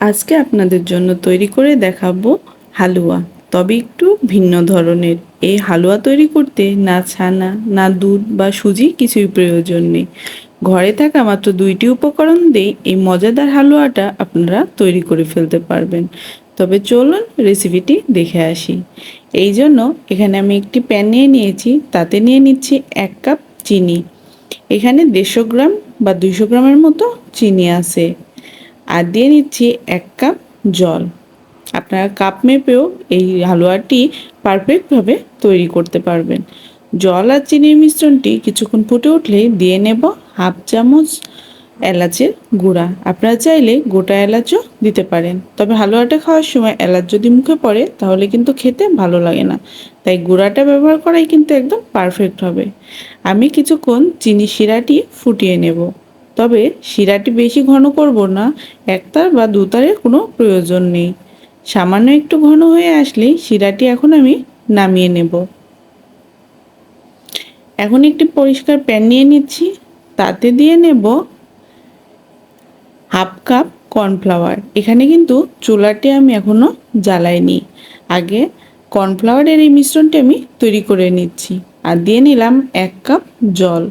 আজকে আপনাদের জন্য তৈরি করে দেখাবো হালুয়া। তবে একটু ভিন্ন ধরনের। এই হালুয়া তৈরি করতে না ছানা, না দুধ বা সুজি কিছুই প্রয়োজন নেই। ঘরে থাকা মাত্র দুইটি উপকরণ দিয়ে এই মজাদার হালুয়াটা আপনারা তৈরি করে ফেলতে পারবেন। তবে চলুন রেসিপিটি দেখে আসি। এই জন্য এখানে আমি একটি প্যান নিয়ে নিয়েছি। তাতে নিয়ে নিচ্ছি এক কাপ চিনি। এখানে দেড়শো গ্রাম বা দুইশো গ্রামের মতো চিনি আছে। আর দিয়ে নিচ্ছি এক কাপ জল। আপনারা কাপ মেপেও এই হালুয়াটি পারফেক্টভাবে তৈরি করতে পারবেন। জল আর চিনির মিশ্রণটি কিছুক্ষণ ফুটে উঠলে দিয়ে নেব হাফ চামচ এলাচের গুঁড়া। আপনারা চাইলে গোটা এলাচও দিতে পারেন। তবে হালুয়াটা খাওয়ার সময় এলাচ যদি মুখে পড়ে, তাহলে কিন্তু খেতে ভালো লাগে না। তাই গুঁড়াটা ব্যবহার করাই কিন্তু একদম পারফেক্ট হবে। আমি কিছুক্ষণ চিনি শিরাটি ফুটিয়ে নেব। তবে শিরাটি বেশি ঘন করব না, একতার বা দুতারের কোনো প্রয়োজন নেই। সামান্য একটু ঘন হয়ে আসলেই শিরাটি এখন আমি নামিয়ে নেব। এখন একটি পরিষ্কার প্যান নিয়ে নিচ্ছি। তাতে দিয়ে নেব হাফ কাপ কর্নফ্লাওয়ার। এখানে কিন্তু চুলাটি আমি এখনও জ্বালাইনি। আগে কর্নফ্লাওয়ারের এই মিশ্রণটি আমি তৈরি করে নিচ্ছি। আর দিয়ে নিলাম এক কাপ জল।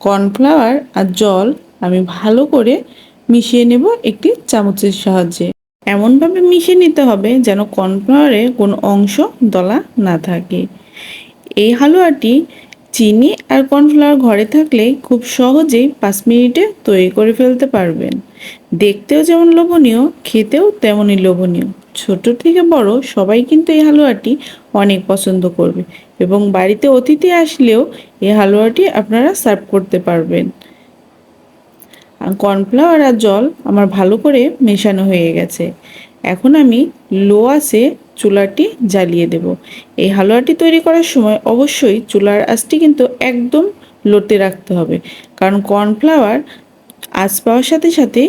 কর্নফ্লাওয়ার আর জল আমি ভালো করে মিশিয়ে নেব একটি চামচের সাহায্যে। এমনভাবে মিশিয়ে নিতে হবে যেন কর্নফ্লাওয়ারে কোনো অংশ দলা না থাকে। এই হালুয়াটি চিনি আর কর্নফ্লাওয়ার ঘরে থাকলে খুব সহজেই পাঁচ মিনিটে তৈরি করে ফেলতে পারবেন। দেখতেও যেমন লোভনীয়, খেতেও তেমনই লোভনীয়। ছোট থেকে বড় সবাই কিন্তু এই হালুয়াটি অনেক পছন্দ করবে এবং বাড়িতে অতিথি আসলেও এই হালুয়াটি আপনারা সার্ভ করতে পারবেন। কর্নফ্লাওয়ার আর জল আমার ভালো করে মেশানো হয়ে গেছে। এখন আমি লো আসে চুলাটি জ্বালিয়ে দেব। এই হালুয়াটি তৈরি করার সময় অবশ্যই চুলার আঁচটি কিন্তু একদম লোতে রাখতে হবে। কারণ কর্নফ্লাওয়ার আঁচ পাওয়ার সাথে সাথে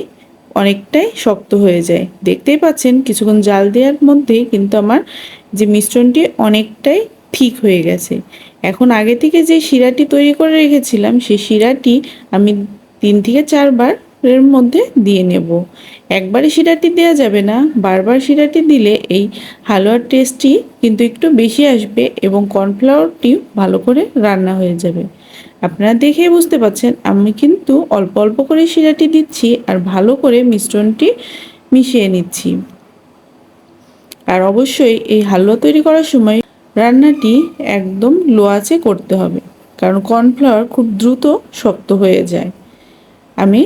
অনেকটাই শক্ত হয়ে যায়। দেখতেই পাচ্ছেন, কিছুক্ষণ জাল দেওয়ার মধ্যেই কিন্তু আমার যে মিশ্রণটি অনেকটাই ঠিক হয়ে গেছে। এখন আগে থেকে যে শিরাটি তৈরি করে রেখেছিলাম, সেই শিরাটি আমি তিন থেকে চারবার এর মধ্যে দিয়ে নেব। একবারে শিরাটি দেওয়া যাবে না, বারবার শিরাটি দিলে এই হালুয়ার টেস্টটি কিন্তু একটু বেশি আসবে এবং কর্নফ্লাওয়ারটিও ভালো করে রান্না হয়ে যাবে। আপনারা দেখেই বুঝতে পাচ্ছেন আমি কিন্তু অল্প অল্প করে শিরাটি দিচ্ছি আর ভালো করে মিশ্রণটি মিশিয়ে নিচ্ছি। আর অবশ্যই এই হালুয়া তৈরি করার সময় রান্নাটি একদম লো আঁচে করতে হবে, কারণ কর্নফ্লাওয়ার খুব দ্রুত শক্ত হয়ে যায়। আমি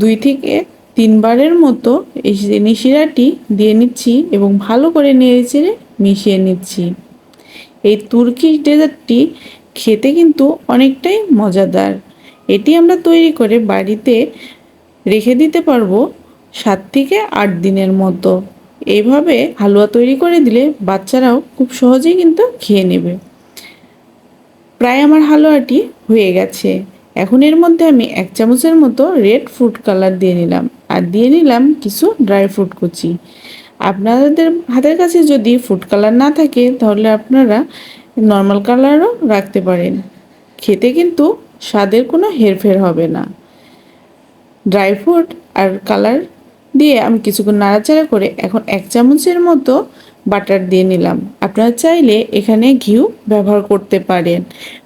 দুই থেকে তিনবারের মতো এই চিনি শিরাটি দিয়ে নিচ্ছি এবং ভালো করে নেড়ে চেড়ে মিশিয়ে নিচ্ছি। এই তুর্কি ডেজার্টটি খেতে কিন্তু অনেকটাই মজাদার। এটি আমরা তৈরি করে বাড়িতে রেখে দিতে পারব সাত থেকে আট দিনের মতো। এইভাবে হালুয়া তৈরি করে দিলে বাচ্চারাও খুব সহজেই কিন্তু খেয়ে নেবে। প্রায় আমার হালুয়াটি হয়ে গেছে। এখন এর মধ্যে আমি এক চামচের মতো রেড ফুড কালার দিয়ে নিলাম। আর দিয়ে নিলাম কিছু ড্রাই ফ্রুট কুচি। আপনাদের হাতের কাছে যদি ফুড কালার না থাকে, তাহলে আপনারা নর্মাল কালারও রাখতে পারেন। খেতে কিন্তু স্বাদের কোনো হেরফের হবে না। ড্রাই ফ্রুট আর কালার দিয়ে আমি কিছুক্ষণ নাড়াচাড়া করে এখন এক চামচের মতো বাটার দিয়ে নিলাম। আপনারা চাইলে এখানে ঘিউ ব্যবহার করতে পারেন।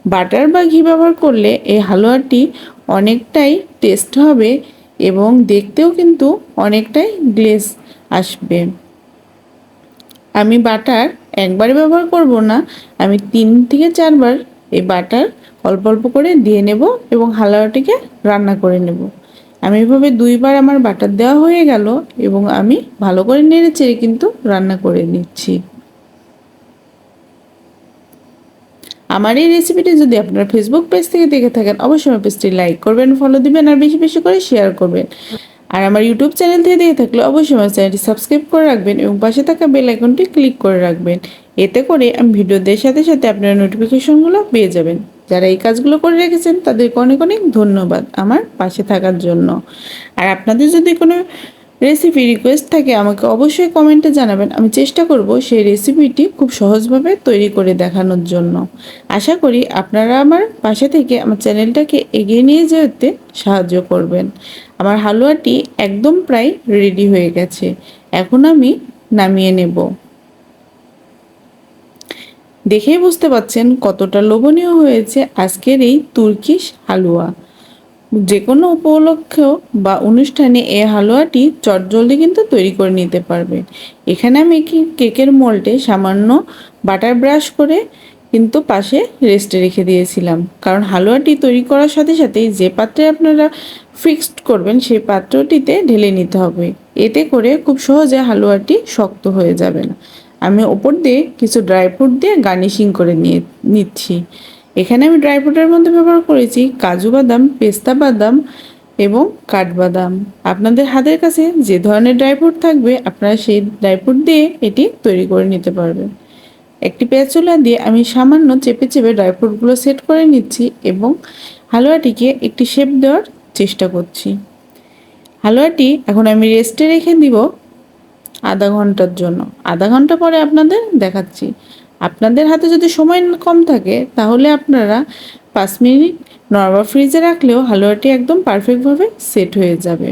বাটার বা ঘি ব্যবহার করলে এই হালুয়াটি অনেকটাই টেস্ট হবে এবং দেখতেও কিন্তু অনেকটাই গ্লেজ আসবে। আমি বাটার একবারে ব্যবহার করব না। আমি তিন থেকে চারবার এই বাটার অল্প অল্প করে দিয়ে নেব এবং হালুয়াটিকে রান্না করে নেব। আমি এভাবে দুইবার আমার বাটার দেওয়া হয়ে গেল এবং আমি ভালো করে নেড়ে চেড়ে কিন্তু রান্না করে নিচ্ছি। আমার এই রেসিপিটি যদি আপনারা ফেসবুক পেজ থেকে দেখে থাকেন, অবশ্যই আমার পেজটি লাইক করবেন ফলো দিবেন, আর বেশি বেশি করে শেয়ার করবেন। আর আমার ইউটিউব চ্যানেল থেকে দেখে থাকলে অবশ্যই আমার চ্যানেলটি সাবস্ক্রাইব করে রাখবেন এবং পাশে থাকা বেল আইকনটি ক্লিক করে রাখবেন। এতে করে আমি ভিডিওদের সাথে সাথে আপনারা নোটিফিকেশনগুলো পেয়ে যাবেন। যারা এই কাজগুলো করে রেখেছেন, তাদেরকে অনেক অনেক ধন্যবাদ আমার পাশে থাকার জন্য। আর আপনাদের যদি কোনো রেসিপি রিকোয়েস্ট থাকে, আমাকে অবশ্যই কমেন্টে জানাবেন। আমি চেষ্টা করব সেই রেসিপিটি খুব সহজভাবে তৈরি করে দেখানোর জন্য। আশা করি আপনারা আমার পাশে থেকে আমার চ্যানেলটাকে এগিয়ে নিয়ে যেতে সাহায্য করবেন। আমার হালুয়াটি একদম প্রায় রেডি হয়ে গেছে। এখন আমি নামিয়ে নেব। দেখেই বুঝতে পাচ্ছেন কতটা লোভনীয় হয়েছে আজকের এই তুর্কিশ হালুয়া। যে কোনো উপলক্ষ বা অনুষ্ঠানে এই হালুয়াটি চটজলদি কিন্তু তৈরি করে নিতে পারবে। এখানে আমি কেকের মোল্ডে সামান্য বাটার ব্রাশ করে কিন্তু পাশে রেস্টে রেখে দিয়েছিলাম। কারণ হালুয়াটি তৈরি করার সাথে সাথেই যে পাত্রে আপনারা ফিক্সড করবেন সেই পাত্রটিতে ঢেলে নিতে হবে। এতে করে খুব সহজে হালুয়াটি শক্ত হয়ে যাবে না। আমি ওপর দিয়ে কিছু ড্রাই ফ্রুট দিয়ে গার্নিশিং করে নিয়ে, নিচ্ছি। এখানে আমি ড্রাই ফ্রুটের মধ্যে ব্যবহার করেছি কাজু বাদাম, পেস্তা বাদাম এবং কাঠবাদাম আপনাদের হাতের কাছে যে ধরনের ড্রাই ফ্রুট থাকবে, আপনারা সেই ড্রাই ফ্রুট দিয়ে এটি তৈরি করে নিতে পারবেন। একটি পেঁচুলা দিয়ে আমি সামান্য চেপে চেপে ড্রাই ফ্রুটগুলো সেট করে নিচ্ছি এবং হালুয়াটিকে একটি শেপ দেওয়ার চেষ্টা করছি। হালুয়াটি এখন আমি রেস্টে রেখে দিব। আধা ঘণ্টার জন্য। আধা ঘণ্টা পরে আপনাদের দেখাচ্ছি। আপনাদের হাতে যদি সময় কম থাকে, তাহলে আপনারা পাঁচ মিনিট নর্মাল ফ্রিজে রাখলেও হালুয়াটি একদম পারফেক্টভাবে সেট হয়ে যাবে।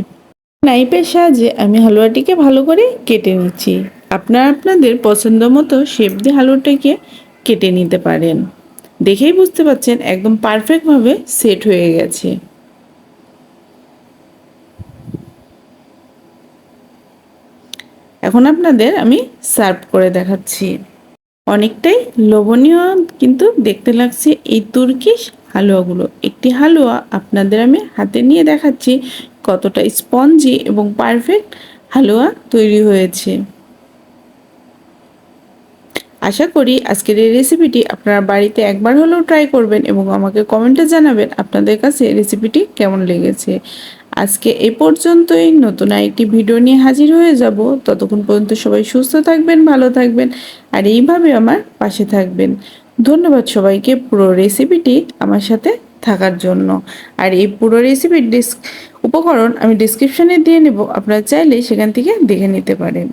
নাইপের সাহায্যে আমি হালুয়াটিকে ভালো করে কেটে নিচ্ছি। আপনারা আপনাদের পছন্দ মতো শেপ দিয়ে হালুয়াটাকে কেটে নিতে পারেন। দেখেই বুঝতে পাচ্ছেন, একদম পারফেক্টভাবে সেট হয়ে গেছে। এখন আপনাদের আমি সার্ভ করে দেখাচ্ছি। অনেকটাই লোভনীয় কিন্তু দেখতে লাগছে এই তুর্কিশ হালুয়াগুলো। একটি হালুয়া আপনাদের আমি হাতে নিয়ে দেখাচ্ছি কতটা স্পঞ্জি এবং পারফেক্ট হালুয়া তৈরি হয়েছে। আশা করি আজকের এই রেসিপিটি আপনারা বাড়িতে একবার হলেও ট্রাই করবেন এবং আমাকে কমেন্টে জানাবেন আপনাদের কাছে রেসিপিটি কেমন লেগেছে। আজকে এ পর্যন্তই। নতুন আরেকটি ভিডিও নিয়ে হাজির হয়ে যাব। ততক্ষণ পর্যন্ত সবাই সুস্থ থাকবেন, ভালো থাকবেন আর এইভাবে আমার পাশে থাকবেন। ধন্যবাদ সবাইকে পুরো রেসিপিটি আমার সাথে থাকার জন্য। আর এই পুরো রেসিপির ডিস উপকরণ আমি ডিসক্রিপশানে দিয়ে নেব। আপনারা চাইলে সেখান থেকে দেখে নিতে পারেন।